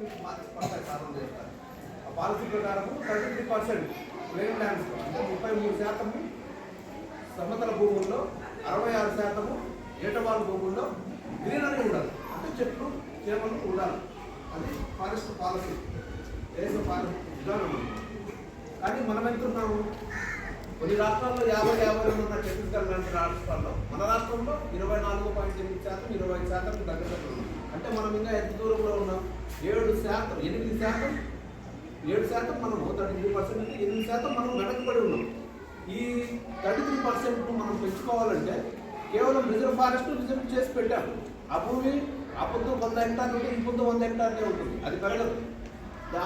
మీకు మార్క్స్ పడతాయి సాధన చేస్తారు ఆ పాలసీ ప్రకారం thirty three percent plane lands అంటే ముప్పై మూడు శాతము సమతల భూముల్లో అరవై ఆరు శాతము ఏటవాళ్ళ భూముల్లో గ్రీనరీ ఉండాలి అంటే చెట్లు చేపలు ఉండాలి అది ఫారెస్ట్ పాలసీ దేశ పాలసీ విధానం కానీ మనం ఎంతున్నాము కొన్ని రాష్ట్రాల్లో యాభై యాభై రెండు ఉన్న ఛత్తీస్గఢ్ లాంటి రాష్ట్రాల్లో మన రాష్ట్రంలో ఇరవై నాలుగు పాయింట్ ఎనిమిది శాతం ఇరవై ఐదు శాతం దగ్గర అంటే మనం ఇంకా ఎంత దూరంలో ఉన్నాం? ఏడు శాతం ఎనిమిది శాతం? ఏడు శాతం మనం థర్టీ త్రీ పర్సెంట్ అంటే ఎనిమిది శాతం మనం వెనకబడి ఉన్నాం. ఈ థర్టీ త్రీ పర్సెంట్ మనం పెంచుకోవాలంటే కేవలం రిజర్వ్ ఫారెస్ట్ రిజర్వ్ చేసి పెట్టాము ఆ భూమి ఆ పొద్దు వంద హెక్టార్లు ఉంటే ఈ పొద్దు వంద హెక్టార్లే ఉంటుంది. అది పెరగదు.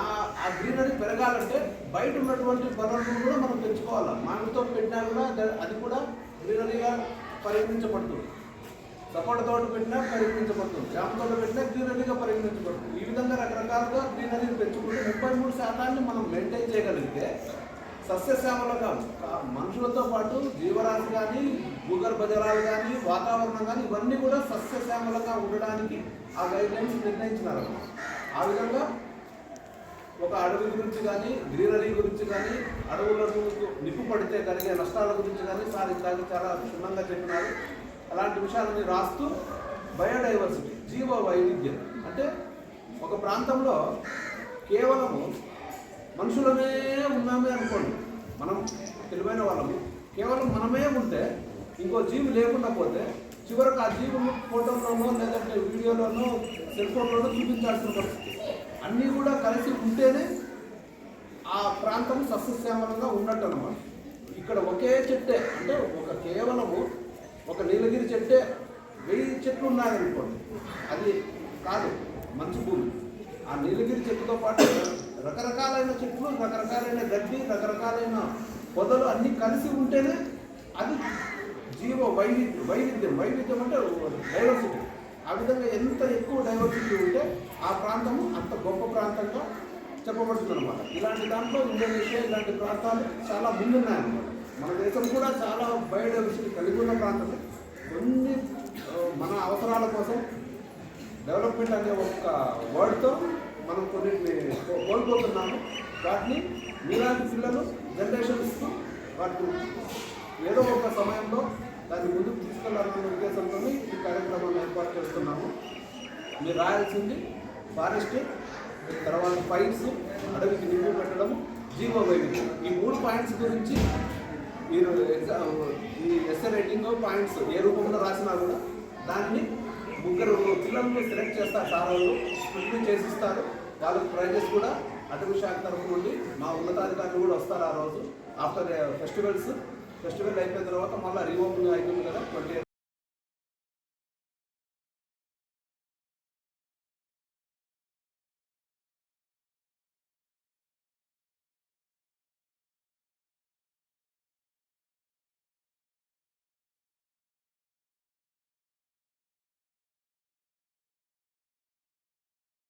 ఆ గ్రీనరీ పెరగాలంటే బయట ఉన్నటువంటి వనరులను కూడా మనం పెంచుకోవాలి? మామిడితో పెట్టినా కూడా అది కూడా గ్రీనరీగా పరిగణించబడుతుంది. సపోటా తోట పెట్టినా పరిగణించబడుతుంది. జామ తోట పెట్టినా గ్రీనరీగా పరిగణించబడుతుంది. ఈ విధంగా రకరకాలుగా గ్రీనరీని పెంచుకుంటే ముప్పై మూడు శాతాన్ని మనం మెయింటైన్ చేయగలిగితే సస్యశ్యామలుగా మనుషులతో పాటు జీవరాశి కానీ భూగర్భ జలాలు కానీ వాతావరణం కానీ ఇవన్నీ కూడా సస్యశ్యామలంగా ఉండడానికి ఆ గైడ్లైన్స్ నిర్ణయించినారు. ఆ విధంగా ఒక అడవి గురించి కానీ గ్రీనరీ గురించి కానీ అడవులకు నిప్పు పడితే కలిగే నష్టాల గురించి కానీ సార్ ఇందాక చాలా క్షుణ్ణంగా చెప్పినారు. అలాంటి విషయాలని రాస్తూ బయోడైవర్సిటీ జీవ వైవిధ్యం అంటే ఒక ప్రాంతంలో కేవలము మనుషులమే ఉన్నామే అనుకోండి. మనం తెలివైన వాళ్ళము. కేవలం మనమే ఉంటే ఇంకో జీవి లేకుండా పోతే చివరకు ఆ జీవులు ఫోటోలోనో లేదంటే వీడియోలోనో సెల్ ఫోన్లోనో చూపించాల్సిన పరిస్థితి. అన్నీ కూడా కలిసి ఉంటేనే ఆ ప్రాంతం సస్యశ్యామలంగా ఉన్నట్టు అనమాట ఇక్కడ ఒకే చెట్టే అంటే ఒక కేవలము ఒక నీలగిరి చెట్టే వెయ్యి చెట్లు ఉన్నాయనుకోండి. అది కాదు మంచి భూమి. ఆ నీలగిరి చెట్టుతో పాటు రకరకాలైన చెట్లు రకరకాలైన గడ్డి రకరకాలైన పొదలు అన్నీ కలిసి ఉంటేనే అది జీవ వైవిధ్యం వైవిధ్యం వైవిధ్యం అంటే డైవర్సిటీ. ఆ విధంగా ఎంత ఎక్కువ డైవర్సిటీ ఉంటే ఆ ప్రాంతము అంత గొప్ప ప్రాంతంగా చెప్పబడుతుంది అనమాట ఇలాంటి దాంట్లో ఇండోనేషియా ఇలాంటి ప్రాంతాలు చాలా ముందున్నాయన్నమాట. మన దేశం కూడా చాలా బయోడైవర్సిటీ కలిగి ఉన్న ప్రాంతమే. కొన్ని మన అవసరాల కోసం డెవలప్మెంట్ అనే ఒక వర్డ్తో మనం కొన్నిటిని కోల్పోతున్నాము. వాటిని మీలాంటి పిల్లలు జనరేషన్స్కు వాటి ఏదో ఒక సమయంలో దాన్ని ముందుకు తీసుకెళ్ళాలనే ఉద్దేశంతో ఈ కార్యక్రమాన్ని ఏర్పాటు చేస్తున్నాము. మీరు రాయాల్సింది ఫారెస్ట్ తర్వాత ఫైల్స్ అడవికి నిలువ పెట్టడం జీవో వైవిధ్యం ఈ మూడు పాయింట్స్ గురించి మీరు ఎగ్జామ్ ఈ ఎస్ఏ రైటింగ్ పాయింట్స్ ఏ రూపంలో రాసినా కూడా దాన్ని ముగ్గురు పిల్లలను సెలెక్ట్ చేస్తారు సార్ వాళ్ళు స్ప్లిట్ చేసిస్తారు వాళ్ళకి ప్రైజెస్ కూడా అటవీ శాఖ తరఫు నుండి మా ఉన్నతాధికారులు కూడా వస్తారు ఆ రోజు. ఆఫ్టర్ ఫెస్టివల్స్ ఫెస్టివల్ అయిపోయిన తర్వాత మళ్ళీ రీఓపెన్ అయిపోయింది కదా ట్వంటీ